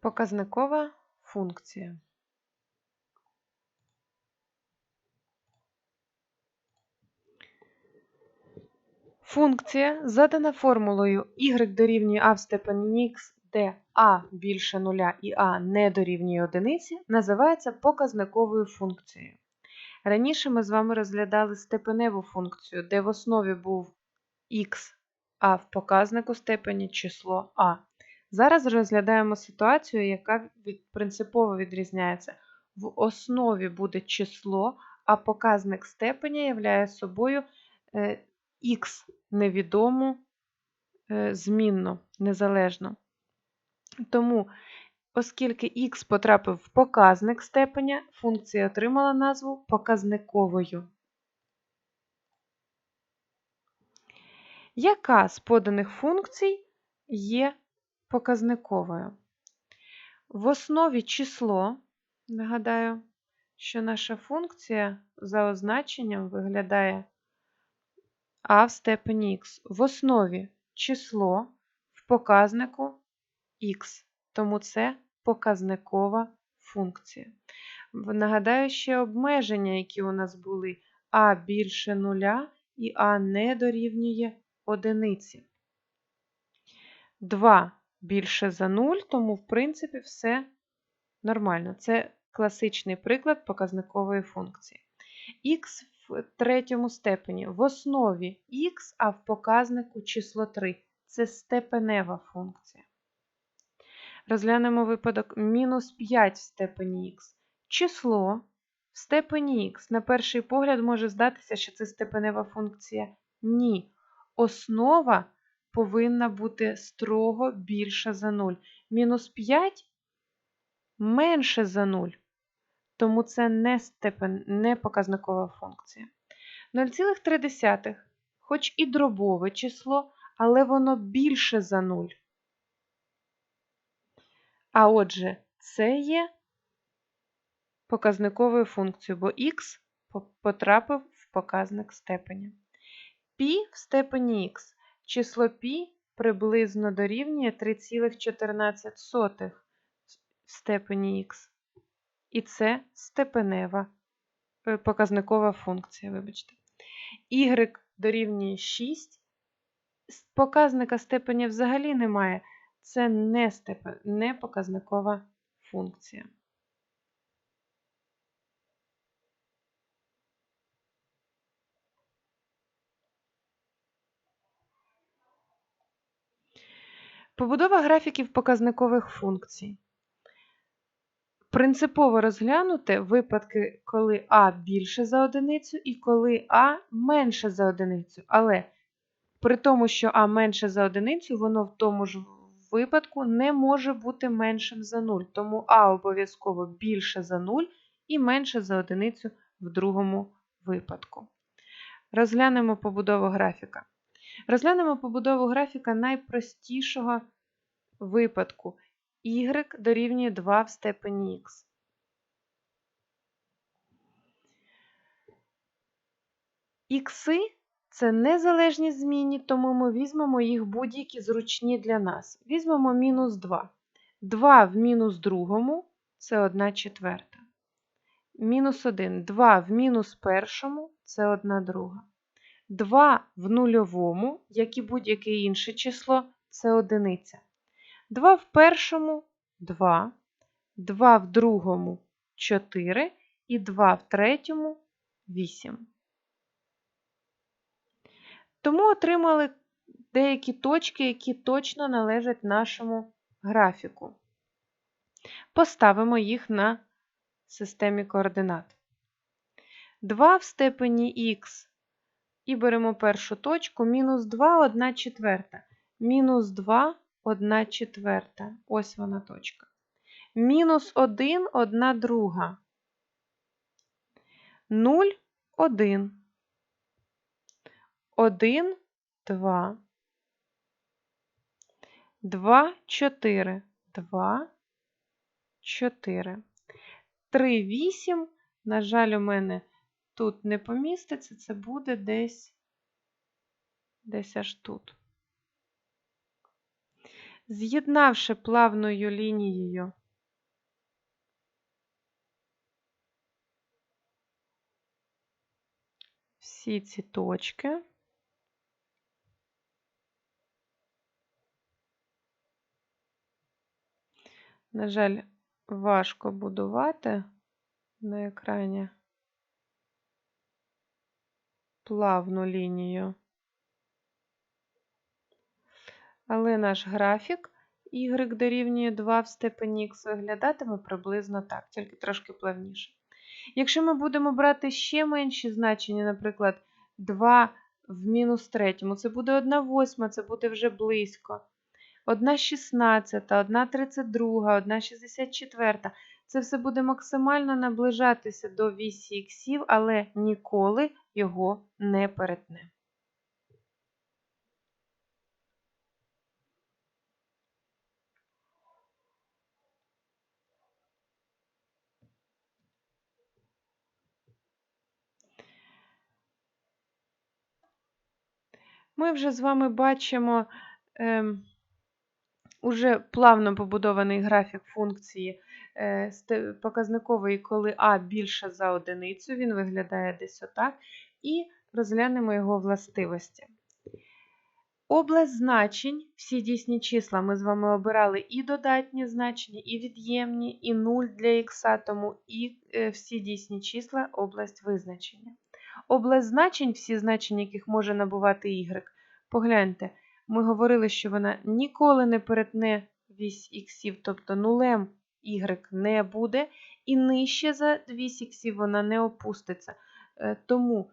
Показникова функція. Функція задана формулою y дорівнює а в степені х, де а більше нуля і а не дорівнює одиниці, називається показниковою функцією. Раніше ми з вами розглядали степеневу функцію, де в основі був х, а в показнику степені число а. Зараз розглядаємо ситуацію, яка принципово відрізняється. В основі буде число, а показник степеня являє собою е, х невідому е, змінно, незалежно. Тому, оскільки х потрапив в показник степеня, функція отримала назву показниковою. Яка з поданих функцій є показниковою? В основі число, нагадаю, що наша функція за означенням виглядає а в степені х. В основі число в показнику х, тому це показникова функція. Нагадаю ще обмеження, які у нас були а більше нуля і а не дорівнює одиниці. 2 більше за 0, тому, в принципі, все нормально. Це класичний приклад показникової функції. Х в третьому степені в основі х, а в показнику число 3. Це степенева функція. Розглянемо випадок мінус 5 в степені х. Число в степені х. На перший погляд може здатися, що це степенева функція. Ні. Основа повинна бути строго більша за 0. Мінус 5 менше за 0 тому це не степен, не показникова функція. 0,3, хоч і дробове число, але воно більше за 0. А отже, це є показниковою функцією, бо х потрапив в показник степеня. Пі в степені х. Число пі приблизно дорівнює 3,14 в степені х. І це степенева е, показникова функція, вибачте. Y дорівнює 6. Показника степеня взагалі немає. Це не, степен, не показникова функція. Побудова графіків показникових функцій. Принципово розглянути випадки, коли А більше за одиницю і коли А менше за одиницю. Але при тому, що А менше за одиницю, воно в тому ж випадку не може бути меншим за 0. Тому А обов'язково більше за 0 і менше за одиницю в другому випадку. Розглянемо побудову графіка. Розглянемо побудову графіка найпростішого випадку y дорівнює 2 в степені х. Ікси це незалежні змінні, тому ми візьмемо їх будь-які зручні для нас. Візьмемо мінус 2. 2 в мінус другому це 1 четверта. Мінус 1. 2 в мінус першому це 1 друга. 2 в нульовому, як і будь-яке інше число, це одиниця. 2 в першому 2, 2 в другому 4 і 2 в третьому 8. Тому отримали деякі точки, які точно належать нашому графіку. Поставимо їх на системі координат. 2 в степені х і беремо першу точку, мінус 2, 1 четверта. Мінус 2 1 четверта. Ось вона точка. Мінус 1, 1 друга. 0, 1. 1, 2. 2, 4. 2, 4. 3, 8. На жаль, у мене тут не поміститься, це буде десь, десь аж тут. З'єднавши плавною лінією. Всі ці точки, на жаль, важко будувати на екрані плавну лінію. Але наш графік y дорівнює 2 в степені х виглядатиме приблизно так, тільки трошки плавніше. Якщо ми будемо брати ще менші значення, наприклад, 2 в мінус третьому, це буде 1 восьма, це буде вже близько. 1 шістнадцята, 1 32, 1 64. Це все буде максимально наближатися до вісі іксів, але ніколи його не перетне. Ми вже з вами бачимо е, уже плавно побудований графік функції е, показникової, коли А більше за одиницю, він виглядає десь отак. І розглянемо його властивості. Область значень, всі дійсні числа ми з вами обирали і додатні значення, і від'ємні, і 0 для х, тому і е, всі дійсні числа область визначення. Область значень, всі значення, яких може набувати y. Погляньте, ми говорили, що вона ніколи не перетне вісь іксів, тобто нулем y не буде, і нижче за вісь іксів вона не опуститься. Е, тому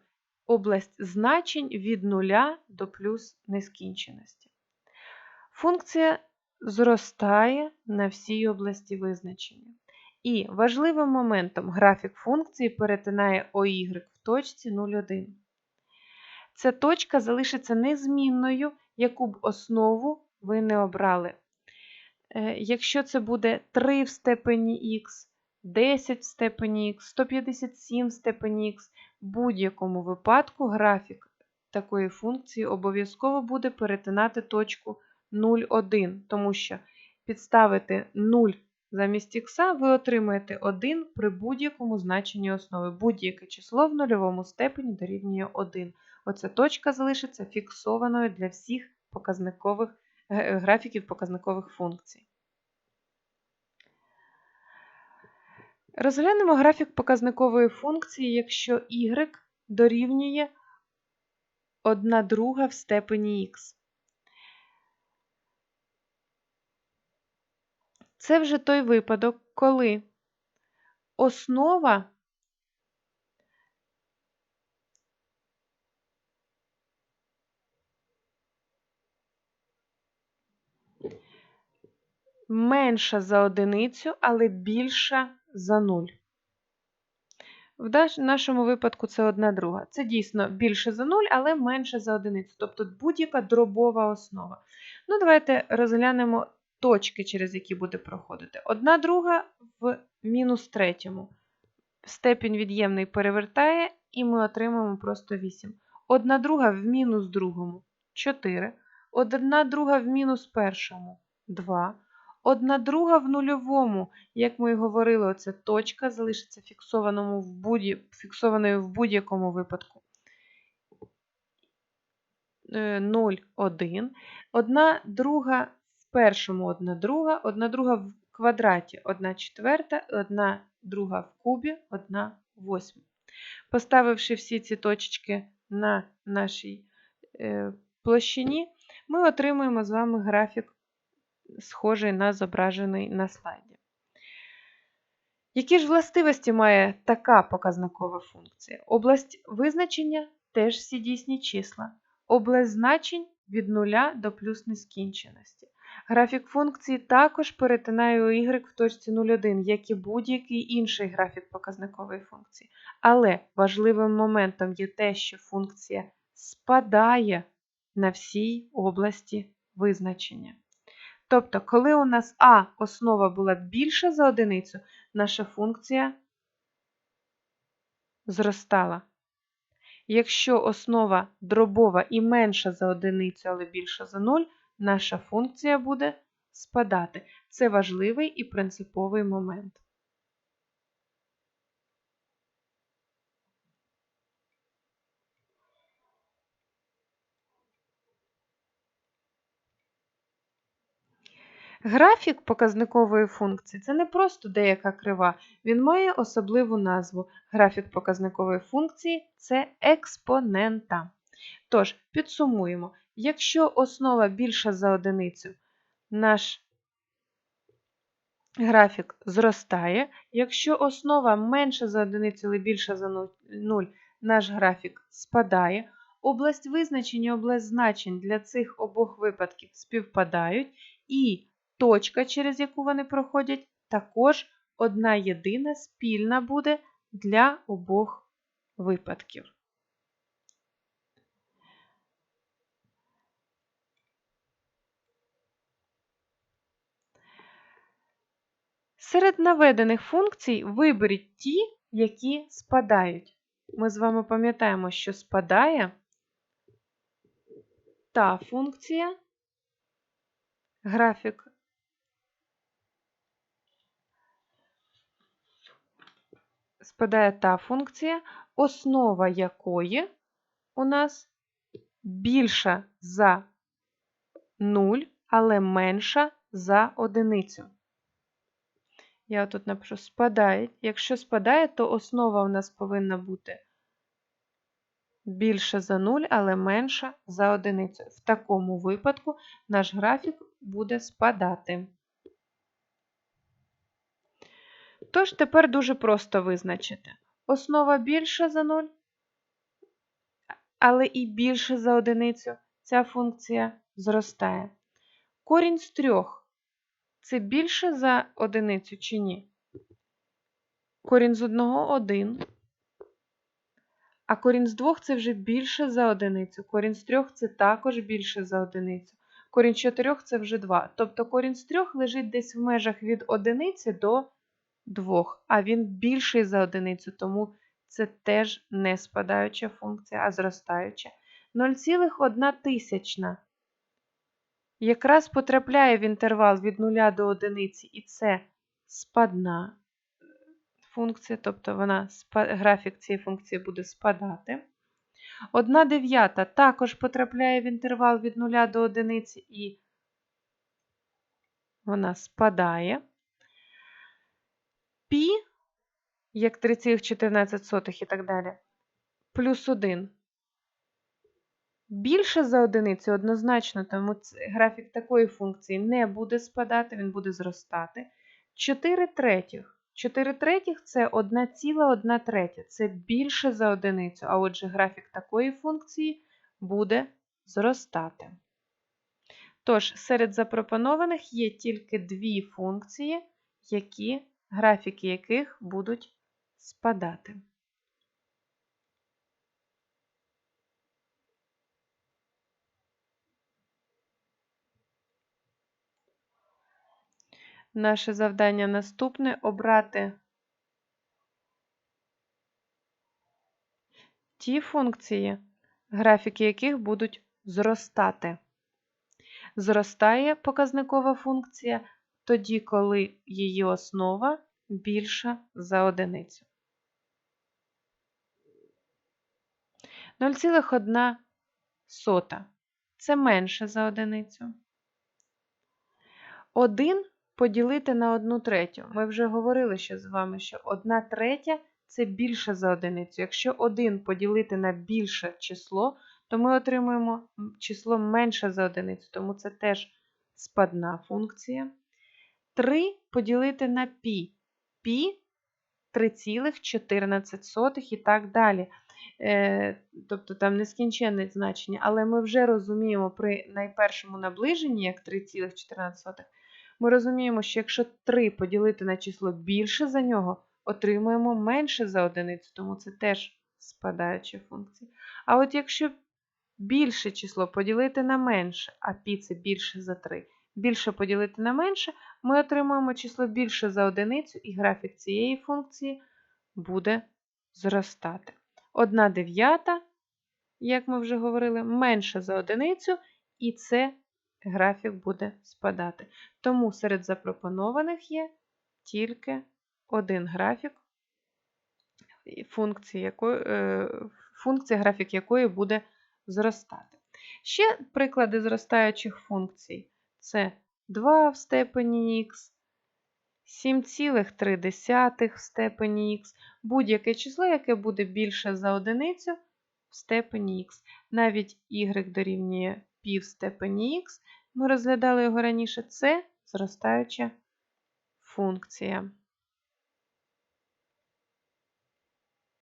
область значень від нуля до плюс нескінченості. Функція зростає на всій області визначення. І важливим моментом графік функції перетинає OY в точці 0,1. Ця точка залишиться незмінною, яку б основу ви не обрали. Е, якщо це буде 3 в степені х, 10 в степені х, 157 в степені х, в будь-якому випадку графік такої функції обов'язково буде перетинати точку 0,1, тому що підставити 0 замість х, ви отримаєте 1 при будь-якому значенні основи. Будь-яке число в нульовому степені дорівнює 1. Оця точка залишиться фіксованою для всіх показникових графіків показникових функцій. Розглянемо графік показникової функції, якщо y дорівнює 1 друга в степені х. Це вже той випадок, коли основа менша за одиницю, але більша за 0. В нашому випадку це 1 друга. Це дійсно більше за 0, але менше за одиницю. Тобто будь-яка дробова основа. Ну, Давайте розглянемо точки, через які буде проходити. 1 друга в мінус третьому. Степінь від'ємний перевертає, і ми отримаємо просто 8. 1 друга в мінус другому 4. 1 друга в мінус першому 2. Одна друга в нульовому, як ми і говорили, оця точка залишиться фіксованою в будь-якому випадку. 0, е, 1. Одна друга в першому одна друга, одна друга в квадраті одна четверта, одна друга в кубі, одна восьма. Поставивши всі ці точки на нашій е, площині, ми отримуємо з вами графік схожий на зображений на слайді. Які ж властивості має така показникова функція? Область визначення теж всі дійсні числа. Область значень від нуля до плюс нескінченості. Графік функції також перетинає у y в точці 0,1, як і будь-який інший графік показникової функції. Але важливим моментом є те, що функція спадає на всій області визначення. Тобто, коли у нас А основа була більша за одиницю, наша функція зростала. Якщо основа дробова і менша за одиницю, але більша за 0, наша функція буде спадати. Це важливий і принциповий момент. Графік показникової функції це не просто деяка крива, він має особливу назву. Графік показникової функції це експонента. Тож, підсумуємо, якщо основа більша за одиницю, наш графік зростає. Якщо основа менша за одиницю, але більша за 0, наш графік спадає. Область визначення, область значень для цих обох випадків співпадають, і точка, через яку вони проходять, також одна єдина спільна буде для обох випадків. Серед наведених функцій виберіть ті, які спадають. Ми з вами пам'ятаємо, що спадає та функція, графік спадає та функція, основа якої у нас більша за 0, але менша за одиницю. Я тут напишу спадає. Якщо спадає, то основа у нас повинна бути більша за 0, але менша за одиницю. В такому випадку наш графік буде спадати. Тож тепер дуже просто визначити. Основа більша за 0, але і більше за одиницю. Ця функція зростає. Корінь з трьох це більше за одиницю чи ні? Корінь з одного 1. А корінь з двох це вже більше за одиницю. Корінь з трьох це також більше за одиницю. Корінь з чотирьох це вже 2. Тобто корінь з трьох лежить десь в межах від одиниці до двох, а він більший за одиницю, тому це теж не спадаюча функція, а зростаюча. 0,1 тисячна якраз потрапляє в інтервал від 0 до 1, і це спадна функція, тобто вона, графік цієї функції буде спадати. 1 дев'ята також потрапляє в інтервал від 0 до 1 і вона спадає. Пі, як 3,14 і так далі, плюс 1 Більше за одиницю однозначно, тому графік такої функції не буде спадати, він буде зростати. 4 третіх. 4 третіх це 1,1 третя. Це більше за одиницю, а отже, графік такої функції буде зростати. Тож, серед запропонованих є тільки дві функції, які, графіки яких будуть спадати. Наше завдання наступне обрати ті функції, графіки яких будуть зростати. Зростає показникова функція тоді, коли її основа більша за одиницю. 0,1 сота це менше за одиницю. 1 поділити на одну третю. Ми вже говорили ще з вами, що одна третя це більше за одиницю. Якщо 1 поділити на більше число, то ми отримуємо число менше за одиницю, тому це теж спадна функція. 3 поділити на пі. Пі 3,14 і так далі. Е, тобто там нескінченне значення, але ми вже розуміємо при найпершому наближенні, як 3,14, ми розуміємо, що якщо 3 поділити на число більше за нього, отримуємо менше за одиницю, тому це теж спадаюча функція. А от якщо більше число поділити на менше, а пі це більше за 3, більше поділити на менше, ми отримуємо число більше за одиницю, і графік цієї функції буде зростати. 1 дев'ята, як ми вже говорили, менше за одиницю, і це графік буде спадати. Тому серед запропонованих є тільки один графік, і функції якої, е, функція, графік якої буде зростати. Ще приклади зростаючих функцій це 2 в степені х, 7,3 в степені х, будь-яке число, яке буде більше за одиницю в степені х. Навіть y дорівнює пів степені х, ми розглядали його раніше, це зростаюча функція.